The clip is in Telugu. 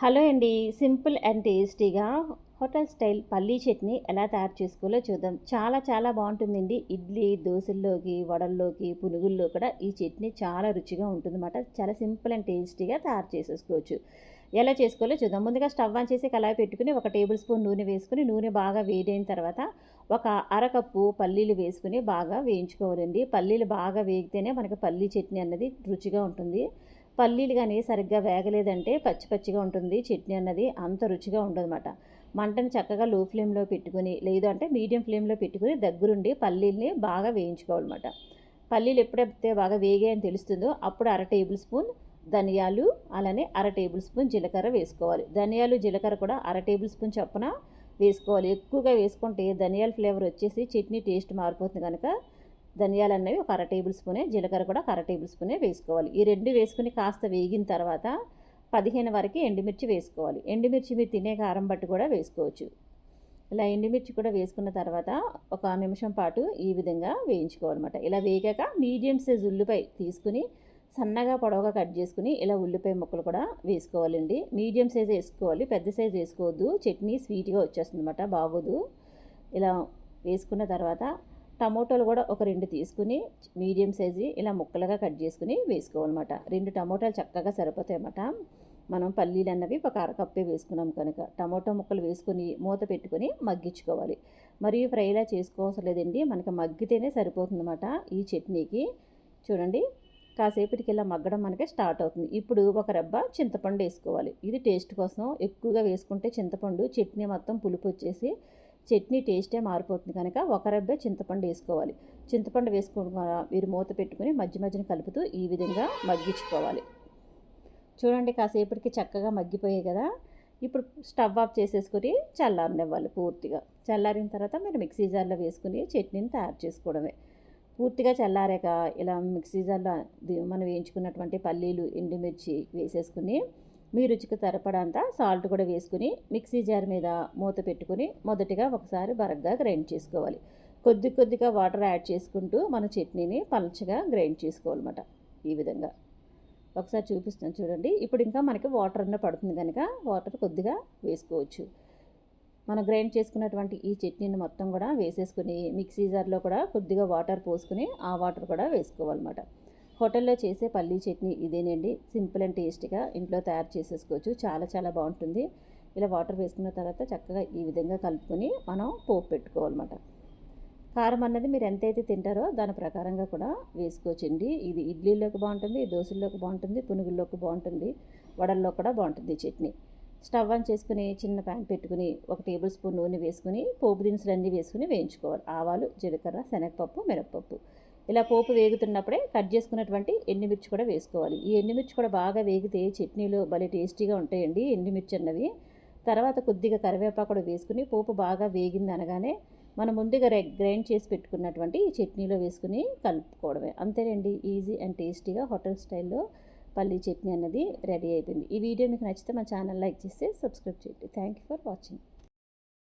హలో అండి సింపుల్ అండ్ టేస్టీగా హోటల్ స్టైల్ పల్లీ చట్నీ ఎలా తయారు చేసుకోవాలో చూద్దాం. చాలా చాలా బాగుంటుందండి. ఇడ్లీ దోశల్లోకి వడల్లోకి పునుగుల్లో కూడా ఈ చట్నీ చాలా రుచిగా ఉంటుందన్నమాట. చాలా సింపుల్ అండ్ టేస్టీగా తయారు చేసేసుకోవచ్చు. ఎలా చేసుకోవాలో చూద్దాం. ముందుగా స్టవ్ ఆన్ చేసి కళాయి పెట్టుకుని ఒక టేబుల్ స్పూన్ నూనె వేసుకుని నూనె బాగా వేడైన తర్వాత ఒక అరకప్పు పల్లీలు వేసుకుని బాగా వేయించుకోవాలండి. పల్లీలు బాగా వేగితేనే మనకి పల్లీ చట్నీ అన్నది రుచిగా ఉంటుంది. పల్లీలు కానీ సరిగ్గా వేగలేదంటే పచ్చి పచ్చిగా ఉంటుంది చట్నీ అన్నది అంత రుచిగా ఉండదన్నమాట. మంటను చక్కగా లో ఫ్లేమ్లో పెట్టుకుని లేదు అంటే మీడియం ఫ్లేమ్లో పెట్టుకుని దగ్గరుండి పల్లీల్ని బాగా వేయించుకోవాలన్నమాట. పల్లీలు ఎప్పుడైతే బాగా వేగాయని తెలుస్తుందో అప్పుడు అర టేబుల్ స్పూన్ ధనియాలు అలానే అర టేబుల్ స్పూన్ జీలకర్ర వేసుకోవాలి. ధనియాలు జీలకర్ర కూడా అర టేబుల్ స్పూన్ చొప్పున వేసుకోవాలి. ఎక్కువగా వేసుకుంటే ధనియాల ఫ్లేవర్ వచ్చేసి చట్నీ టేస్ట్ మారిపోతుంది కనుక ధనియాలు అనేవి ఒక అర టేబుల్ స్పూనే జీలకర్ర కూడా ఒక అర టేబుల్ స్పూనే వేసుకోవాలి. ఈ రెండు వేసుకుని కాస్త వేగిన తర్వాత పదిహేను వరకు ఎండుమిర్చి వేసుకోవాలి. ఎండుమిర్చి మీరు తినే కారం బట్టి కూడా వేసుకోవచ్చు. ఇలా ఎండుమిర్చి కూడా వేసుకున్న తర్వాత ఒక నిమిషం పాటు ఈ విధంగా వేయించుకోవాలన్నమాట. ఇలా వేగాక మీడియం సైజ్ ఉల్లిపాయ తీసుకుని సన్నగా పొడవుగా కట్ చేసుకుని ఇలా ఉల్లిపాయ ముక్కలు కూడా వేసుకోవాలండి. మీడియం సైజ్ వేసుకోవాలి పెద్ద సైజ్ వేసుకోవద్దు. చట్నీ స్వీట్గా వచ్చేస్తుంది అనమాట బాగోదు. ఇలా వేసుకున్న తర్వాత టమోటాలు కూడా ఒక రెండు తీసుకుని మీడియం సైజు ఇలా ముక్కలుగా కట్ చేసుకుని వేసుకోవాలన్నమాట. రెండు టమోటాలు చక్కగా సరిపోతాయి అన్నమాట. మనం పల్లీలు అన్నవి ఒక అరకప్పే వేసుకున్నాం కనుక. టమోటా ముక్కలు వేసుకుని మూత పెట్టుకొని మగ్గించుకోవాలి. మరియు ఫ్రైలా చేసుకోవసరం లేదండి. మనకి మగ్గితేనే సరిపోతుందన్నమాట ఈ చట్నీకి. చూడండి కాసేపటికి ఇలా మగ్గడం మనకి స్టార్ట్ అవుతుంది. ఇప్పుడు ఒక రెబ్బ చింతపండు వేసుకోవాలి. ఇది టేస్ట్ కోసం ఎక్కువగా వేసుకుంటే చింతపండు చట్నీ మొత్తం పులుపు వచ్చేసి చట్నీ టేస్టే మారిపోతుంది కనుక ఒక రబ్బే చింతపండు వేసుకోవాలి. చింతపండు వేసుకుని మీరు మూత పెట్టుకుని మధ్య మధ్యన కలుపుతూ ఈ విధంగా మగ్గించుకోవాలి. చూడండి కాసేపటికి చక్కగా మగ్గిపోయాయి కదా. ఇప్పుడు స్టవ్ ఆఫ్ చేసేసుకుని చల్లారనివ్వాలి పూర్తిగా. చల్లారిన తర్వాత మీరు మిక్సీ జార్లో వేసుకుని చట్నీని తయారు చేసుకోవడమే. పూర్తిగా చల్లారాక ఇలా మిక్సీ జార్లో మనం వేయించుకున్నటువంటి పల్లీలు ఎండుమిర్చి వేసేసుకుని మీ రుచికి సరిపడంత సాల్ట్ కూడా వేసుకుని మిక్సీ జార్ మీద మూత పెట్టుకుని మొదటిగా ఒకసారి బరగ్గా గ్రైండ్ చేసుకోవాలి. కొద్ది కొద్దిగా వాటర్ యాడ్ చేసుకుంటూ మన చట్నీని పలచగా గ్రైండ్ చేసుకోవాలన్నమాట ఈ విధంగా. ఒకసారి చూపిస్తాను చూడండి. ఇప్పుడు ఇంకా మనకి వాటర్ అన్న పడుతుంది కనుక వాటర్ కొద్దిగా వేసుకోవచ్చు. మనం గ్రైండ్ చేసుకున్నటువంటి ఈ చట్నీని మొత్తం కూడా వేసేసుకుని మిక్సీ జార్లో కూడా కొద్దిగా వాటర్ పోసుకుని ఆ వాటర్ కూడా వేసుకోవాలన్నమాట. హోటల్లో చేసే పల్లీ చట్నీ ఇదేనండి. సింపుల్ అండ్ టేస్టీగా ఇంట్లో తయారు చేసేసుకోవచ్చు. చాలా చాలా బాగుంటుంది. ఇలా వాటర్ వేసుకున్న తర్వాత చక్కగా ఈ విధంగా కలుపుకొని మనం పోపు పెట్టుకోవాలన్నమాట. కారం అన్నది మీరు ఎంతైతే తింటారో దాని ప్రకారంగా కూడా వేసుకోవచ్చండి. ఇది ఇడ్లీలోకి బాగుంటుంది దోశల్లోకి బాగుంటుంది పునుగుల్లోకి బాగుంటుంది వడల్లో కూడా బాగుంటుంది చట్నీ. స్టవ్ ఆన్ చేసుకుని చిన్న ప్యాన్ పెట్టుకుని ఒక టేబుల్ స్పూన్ నూనె వేసుకుని పోపు దినుసులు అన్నీ వేసుకుని వేయించుకోవాలి. ఆవాలు జీలకర్ర శనగపప్పు మినప్పప్పు. ఇలా పోపు వేగుతున్నప్పుడే కట్ చేసుకున్నటువంటి ఎండుమిర్చి కూడా వేసుకోవాలి. ఈ ఎండుమిర్చి కూడా బాగా వేగితే చట్నీలు భలే టేస్టీగా ఉంటాయండి ఎండుమిర్చి అన్నవి తర్వాత కొద్దిగా కరివేపాకు కూడా వేసుకుని పోపు బాగా వేగింది అనగానే మనం ముందుగా గ్రైండ్ చేసి పెట్టుకున్నటువంటి ఈ చట్నీలో వేసుకుని కలుపుకోవడమే. అంతేనండి ఈజీ అండ్ టేస్టీగా హోటల్ స్టైల్లో పల్లీ చట్నీ అన్నది రెడీ అయిపోయింది. ఈ వీడియో మీకు నచ్చితే మా ఛానల్ లైక్ చేస్తే సబ్స్క్రైబ్ చేయండి. Thank you for watching.